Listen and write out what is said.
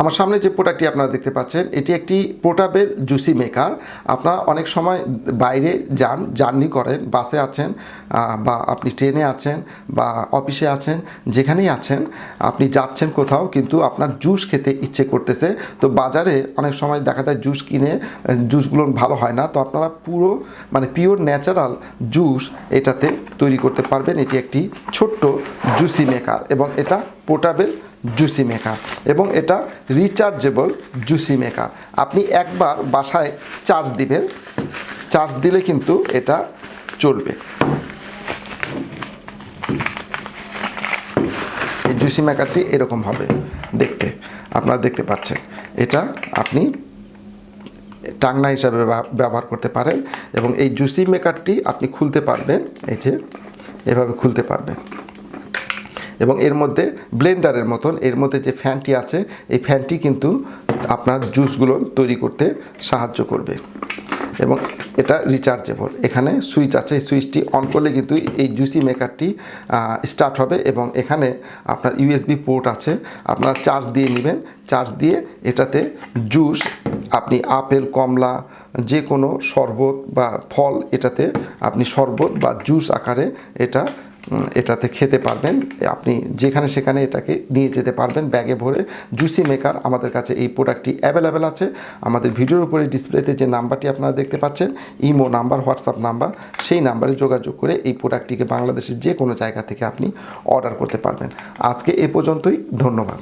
আমার সামনে যে প্রোডাক্টটি আপনারা দেখতে পাচ্ছেন, এটি একটি পোর্টাবেল জুসি মেকার আপনারা অনেক সময় বাইরে যান জার্নি করেন, বাসে আছেন বা আপনি ট্রেনে আছেন, বা অফিসে আছেন, যেখানেই আছেন, আপনি যাচ্ছেন কোথাও, কিন্তু আপনার জুস খেতে ইচ্ছে করতেছে। তো বাজারে অনেক সময় দেখা যায় জুস কিনে জুসগুলো ভালো হয় না। তো আপনারা পুরো মানে পিওর ন্যাচারাল জুস এটাতে তৈরি করতে পারবেন। এটি একটি ছোট্ট জুসি মেকার এবং এটা পোর্টাবেল জুসি মেকার এবং এটা রিচার্জেবল জুসি মেকার। আপনি একবার বাসায় চার্জ দিবেন, চার্জ দিলে কিন্তু এটা চলবে। এই জুসি মেকারটি এরকম হবে দেখতে, আপনারা দেখতে পাচ্ছেন। এটা আপনি টাংনা হিসাবে ব্যবহার করতে পারেন এবং এই জুসি মেকারটি আপনি খুলতে পারবেন, এই যে এভাবে খুলতে পারবেন। এবং এর মধ্যে ব্লেন্ডারের মতন, এর মধ্যে যে ফ্যানটি আছে, এই ফ্যানটি কিন্তু আপনার জুসগুলো তৈরি করতে সাহায্য করবে। এবং এটা রিচার্জেবল এখানে সুইচ আছে, এই সুইচটি অন করলে কিন্তু এই জুসি মেকারটি স্টার্ট হবে এবং এখানে আপনার ইউএসবি পোর্ট আছে, আপনার চার্জ দিয়ে নেবেন। চার্জ দিয়ে এটাতে জুস, আপনি আপেল, কমলা যে কোনো শরবত বা ফল এটাতে আপনি শরবত বা জুস আকারে এটা এটাতে খেতে পারবেন। আপনি যেখানে সেখানে এটাকে নিয়ে যেতে পারবেন ব্যাগে ভরে। জুসি মেকার আমাদের কাছে এই প্রোডাক্টটি অ্যাভেলেবেল আছে। আমাদের ভিডিওর উপরে ডিসপ্লেতে যে নাম্বারটি আপনারা দেখতে পাচ্ছেন ইমো নাম্বার হোয়াটসঅ্যাপ নাম্বার সেই নাম্বারে যোগাযোগ করে এই প্রোডাক্টটিকে বাংলাদেশের যে কোনো জায়গা থেকে আপনি অর্ডার করতে পারবেন। আজকে এ পর্যন্তই, ধন্যবাদ।